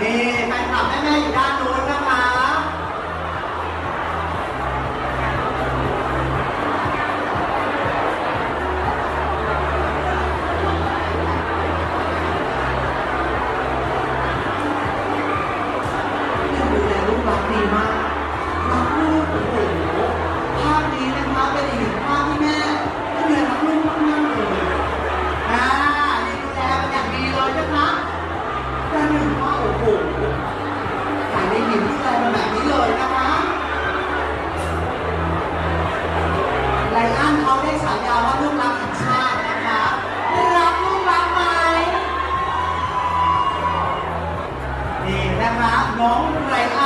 นี่แฟนคลับแม่ๆอยู่ด้าน นะครัน้องไรอั